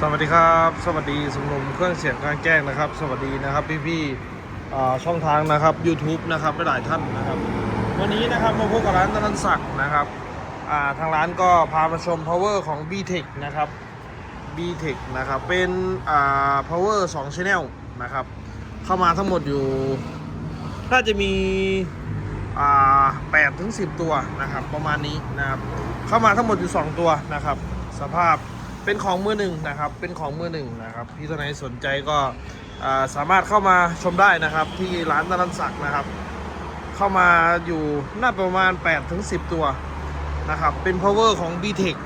สวัสดีครับ สวัสดีสมรมเครื่องเสียงกลางแจ้งนะครับ สวัสดีนะครับพี่ๆอ่ช่องทางนะครับ YouTube นะครับหลายท่านนะครับ วันนี้นะครับมาพบกับร้านตะนันศักดิ์นะครับทางร้านก็พามาชม power ของ b t e c h นะครับ b t e c h นะครับเป็นอ่า power 2 channel นะครับเข้ามาทั้งหมดอยู่ น่าจะมีอ่า8ถึง10 ตัวนะครับประมาณนี้นะครับเข้ามาทั้งหมดอยู่ 2 ตัวนะครับ สภาพ เป็นของมือหนึ่งนะครับ เป็นของมือหนึ่งนะครับพี่ท่านไหนสนใจก็สามารถเข้ามาชมได้นะครับ ที่ร้านตะลันศักนะครับ เข้ามาอยู่น่าประมาณ8ถึงตัวนะครับ เป็น power ของ b t e c h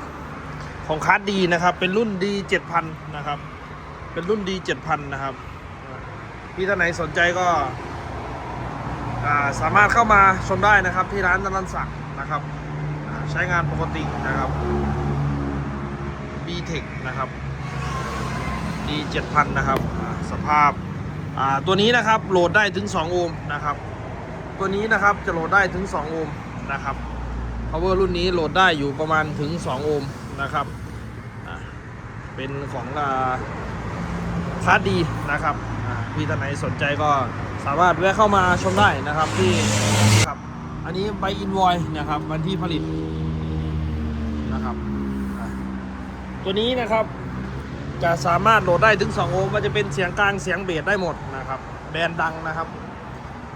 ของคาร์ดดีนะครับ เป็นรุ่น D 7000นะครับ เป็นรุ่น D 7000นะครับ พี่ท่านไหนสนใจก็าสามารถเข้ามาชมได้นะครับที่ร้านตะลันศักนะครับ ใช้งานปกตินะครับ b t e c h นะครับ D 7000นะครับสภาพอ่าตัวนี้นะครับโหลดได้ถึง 2 โอห์มนะครับ ตัวนี้นะครับจะโหลดได้ถึง 2 โอห์มนะครับ power รุ่นนี้โหลดได้อยู่ประมาณถึง 2 โอห์มนะครับเป็นของอ่าคาร์ดดีนะครับพี่ท่านไหนสนใจก็สามารถแวะเข้ามาชมได้นะครับที่ครับอันนี้ใบอินวอยนะครับวันที่ผลิตนะครับ ตัวนี้นะครับ จะสามารถโหลดได้ถึง 2 โอห์มมันจะเป็นเสียงกลางเสียงเบสได้หมดนะครับ แบรนด์ดังนะครับ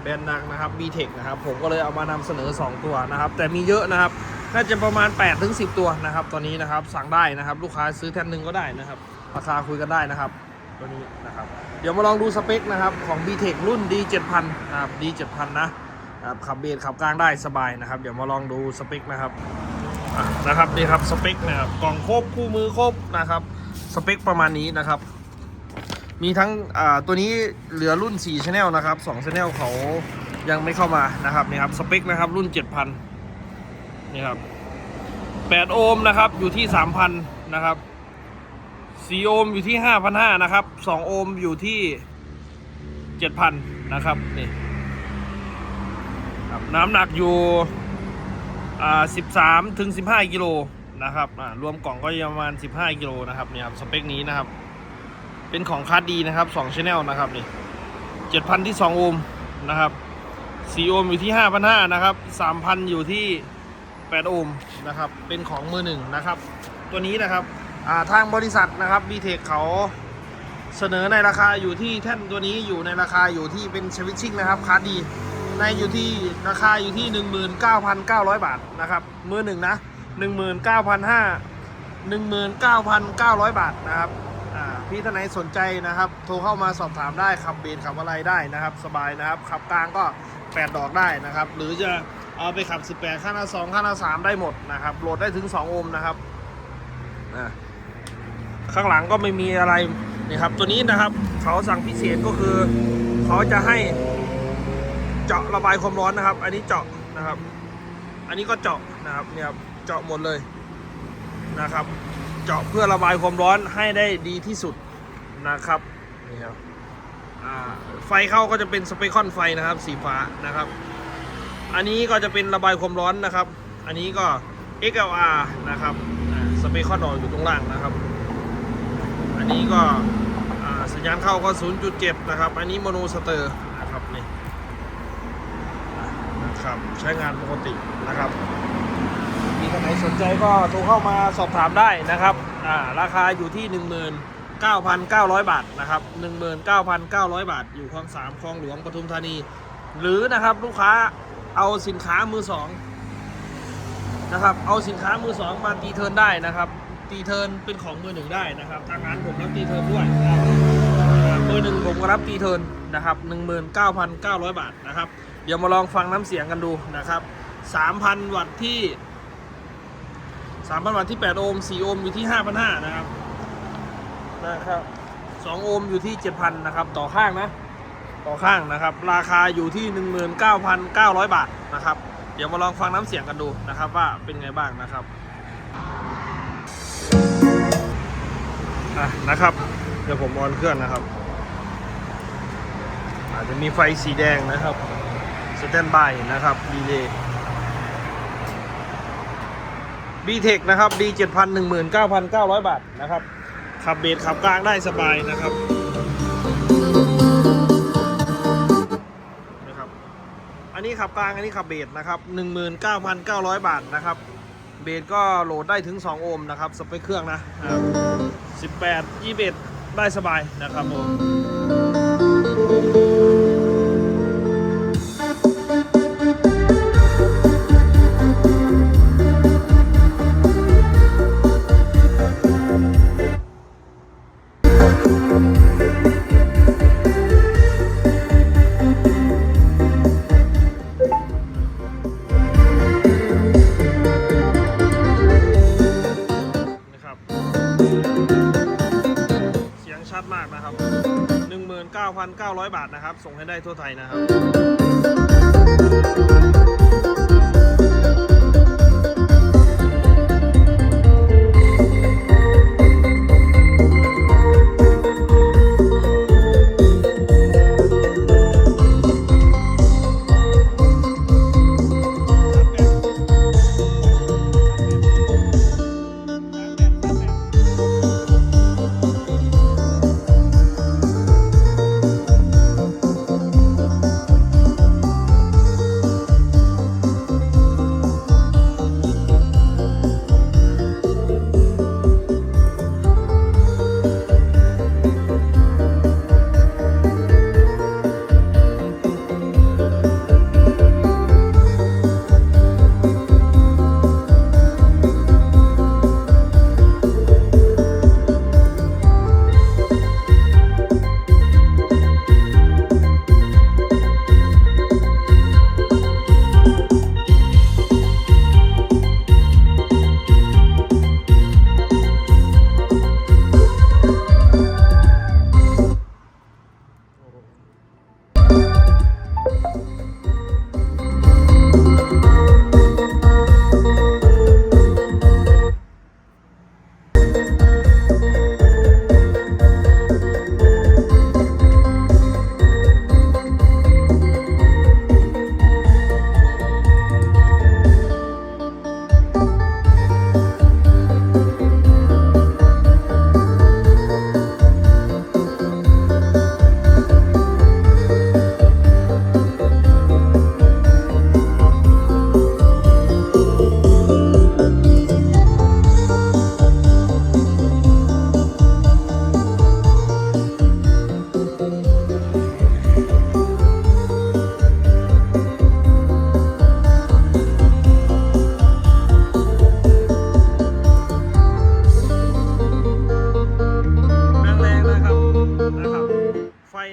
แบรนด์ดังนะครับ b t e c h นะครับ ผมก็เลยเอามานำเสนอ 2 ตัวนะครับ แต่มีเยอะนะครับ น่าจะประมาณ 8 ถึง 10 ตัวนะครับตัวนี้นะครับสั่งได้นะครับ ลูกค้าซื้อแท่นหนึ่งก็ได้นะครับ ราคาคุยกันได้นะครับ ตัวนี้นะครับ เดี๋ยวมาลองดูสเปคนะครับของ b t e c h รุ่น D 7000 นะครับ D 7000 นะครับขับเบสขับกลางได้สบายนะครับ เดี๋ยวมาลองดูสเปคนะครับ นะครับนี่ครับสเปคนะครับกล่องครบคู่มือครบนะครับสเปคประมาณนี้นะครับ มีทั้งอ่าตัวนี้เหลือรุ่น4 Channel นะครับ2 Channel เขายังไม่เข้ามานะครับนี่ครับสเปคนะครับรุ่น 7,000นี่ครับ8โอห์มนะครับอยู่ที่ 3,000นะครับ4โอห์มอยู่ที่ 5,500นะครับ2โอห์มอยู่ที่ 7,000นะครับนี่ครับน้ำหนักอยู่ อ่า13ถึง15กิโลนะครับอ่ารวมกล่องก็ประมาณ15กิโลนะครับเนี่ยครับสเปคนี้นะครับ เป็นของคาร์ดีนะครับ2 Channel นะครับนี่7,000ที่2โอห์มนะครับ4โอห์มอยู่ที่5,500นะครับ3,000อยู่ที่8โอห์มนะครับ เป็นของมือหนึ่งนะครับ ตัวนี้นะครับอ่าทางบริษัทนะครับ b t e c h เขาเสนอในราคาอยู่ที่แท่นตัวนี้อยู่ในราคาอยู่ที่เป็นสวิตชิ่งนะครับคาร์ดี ในอยู่ที่ราคาอยู่ที่ 19,900 บาทนะครับ มือหนึ่งนะ 19,500 19,900 บาทนะครับพี่ท่านไหนสนใจนะครับ โทรเข้ามาสอบถามได้ขับเบนขับอะไรได้นะครับ สบายนะครับ ขับกลางก็ 8 ดอกได้นะครับ หรือจะเอาไปขับ 18 ข้างหน้า2ข้างหน้า3ได้หมดนะครับโหลดได้ถึง 2 โอห์มนะครับข้างหลังก็ไม่มีอะไรนี่ครับ ตัวนี้นะครับ เขาสั่งพิเศษก็คือ เขาจะให้ เจาะระบายความร้อนนะครับ อันนี้เจาะนะครับ อันนี้ก็เจาะนะครับเนี่ยครับเจาะหมดเลยนะครับ เจาะเพื่อระบายความร้อนให้ได้ดีที่สุดนะครับนี่ครับไฟเข้าก็จะเป็นสเปคอนไฟนะครับ สีฟ้านะครับ อันนี้ก็จะเป็นระบายความร้อนนะครับ อันนี้ก็ XLR นะครับสเปคอนอยู่ตรงล่างนะครับ อันนี้ก็สัญญาณเข้าก็ 0.7 นะครับ อันนี้โมโนสเตอร์ ครับใช้งานปกตินะครับมีท่านไหนสนใจก็โทรเข้ามาสอบถามได้นะครับอ่าราคาอยู่ที่ 19,900 บาทนะครับ 19,900 บาท อยู่คลองสามคลองหลวงปทุมธานี หรือนะครับลูกค้าเอาสินค้ามือสองนะครับเอาสินค้ามือสองมาตีเทิร์นได้นะครับ ตีเทิร์นเป็นของมือหนึ่งได้นะครับทางร้านผมรับตีเทิร์นด้วยมือหนึ่งผมก็รับตีเทิร์นนะครับ 19,900 บาทนะครับ เดี๋ยวมาลองฟังน้ำเสียงกันดูนะครับ 3,000 วัตต์ที่ 3,000 วัตต์ที่ 8 โอห์ม4โอห์มอยู่ที่ 5,500 นะครับนะครับ 2 โอห์มอยู่ที่ 7,000 นะครับ ต่อข้างนะ ต่อข้างนะครับ ราคาอยู่ที่ 19,900 บาทนะครับ เดี๋ยวมาลองฟังน้ำเสียงกันดูนะครับว่าเป็นไงบ้างนะครับนะครับ เดี๋ยวผมออนเครื่องนะครับ อาจจะมีไฟสีแดงนะครับ สแตนบายนะครับดีเลย์ b t e c h นะครับ D 7 0 0 19,900บาทนะครับ ขับเบสขับกลางได้สบายนะครับนะครับ อันนี้ขับกลางอันนี้ขับเบสนะครับ19,900บาทนะครับ เบสก็โหลดได้ถึง2โอห์มนะครับสเปคเครื่องนะครับ18 21ได้สบายนะครับผม น 9,900 บาทนะครับ ส่งให้ได้ทั่วไทยนะครับ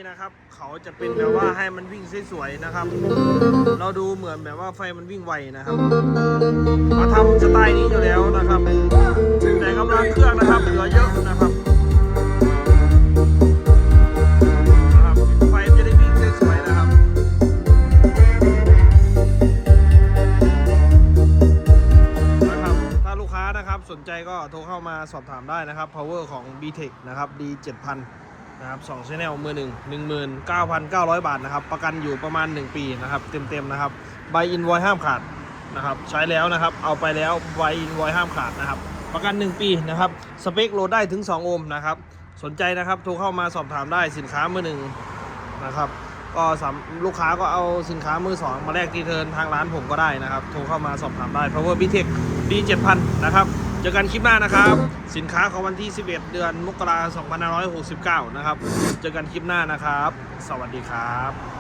นะครับ เขาจะเป็นแบบว่าให้มันวิ่งสวยๆนะครับ เราดูเหมือนแบบว่าไฟมันวิ่งไวนะครับมาทำสไตล์นี้อยู่แล้วนะครับแต่กำลังเครื่องนะครับเหลือเยอะนะครับนะครับไฟจะได้วิ่งสวยๆนะครับนะครับถ้าลูกค้านะครับสนใจก็โทรเข้ามาสอบถามได้นะครับ power ของ b t e c h นะครับ D 7000 นะครับ2 channel มือหนึ่ง19,900บาทนะครับ ประกันอยู่ประมาณ 1 ปีนะครับเต็มๆนะครับใบอินวอยห้ามขาดนะครับใช้แล้วนะครับเอาไปแล้วใบอินวอยห้ามขาดนะครับ ประกัน 1 ปีนะครับสเปคโหลดได้ถึง 2 โอห์มนะครับสนใจนะครับโทรเข้ามาสอบถามได้สินค้ามือหนึ่งนะครับก็สามลูกค้าก็เอาสินค้ามือสองมาแลกที่เทิร์นทางร้านผมก็ได้นะครับ โทรเข้ามาสอบถามได้ Power b t e c h D 7000 นะครับ เจอกันคลิปหน้านะครับ สินค้าของวันที่ 11 เดือนมกราคม2569 นะครับ เจอกันคลิปหน้านะครับ สวัสดีครับ